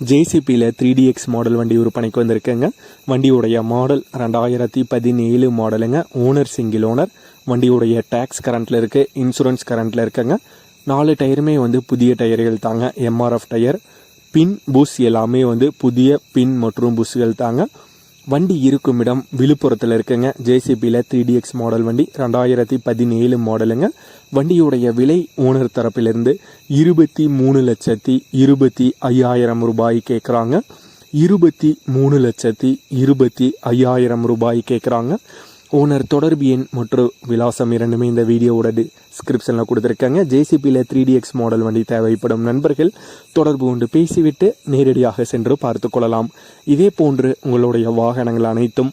ஜேசிபியில் three dx model வண்டி விற்பனைக்கு வந்திருக்குங்க. வண்டியுடைய மாடல் ரெண்டாயிரத்தி பதினேழு மாடலுங்க ஓனர் சிங்கிள் ஓனர் வண்டியுடைய டேக்ஸ் கரண்ட்டில் இருக்குது இன்சூரன்ஸ் கரண்ட்டில் இருக்குங்க. நாலு டயருமே வந்து புதிய டயர்கள் தாங்க. எம்ஆர்எஃப் டயர் பின் புஷ் எல்லாமே வந்து புதிய பின் மற்றும் புஷ்கள் தாங்க. வண்டி இருக்கும் இடம் விழுப்புரத்தில் இருக்குங்க. ஜேசிபியில் த்ரீ டிஎக்ஸ் மாடல் வண்டி ரெண்டாயிரத்தி பதினேழு மாடலுங்க வண்டியுடைய விலை ஓனர் தரப்பிலிருந்து இருபத்தி மூணு லட்சத்தி இருபத்தி ஐயாயிரம் ரூபாய் கேட்குறாங்க இருபத்தி மூணு லட்சத்தி இருபத்தி ஐயாயிரம் ரூபாய் கேட்குறாங்க ஓனர் தொடர்பு எண் மற்றும் விலாசம் இரண்டுமே இந்த வீடியோவோட டிஸ்கிரிப்ஷனில் கொடுத்துருக்காங்க. ஜேசிபியில் த்ரீ டிஎக்ஸ் மாடல் வண்டி தேவைப்படும் நண்பர்கள் தொடர்பு கொண்டு பேசிவிட்டு நேரடியாக சென்று பார்த்து கொள்ளலாம். இதே போன்று உங்களுடைய வாகனங்கள் அனைத்தும்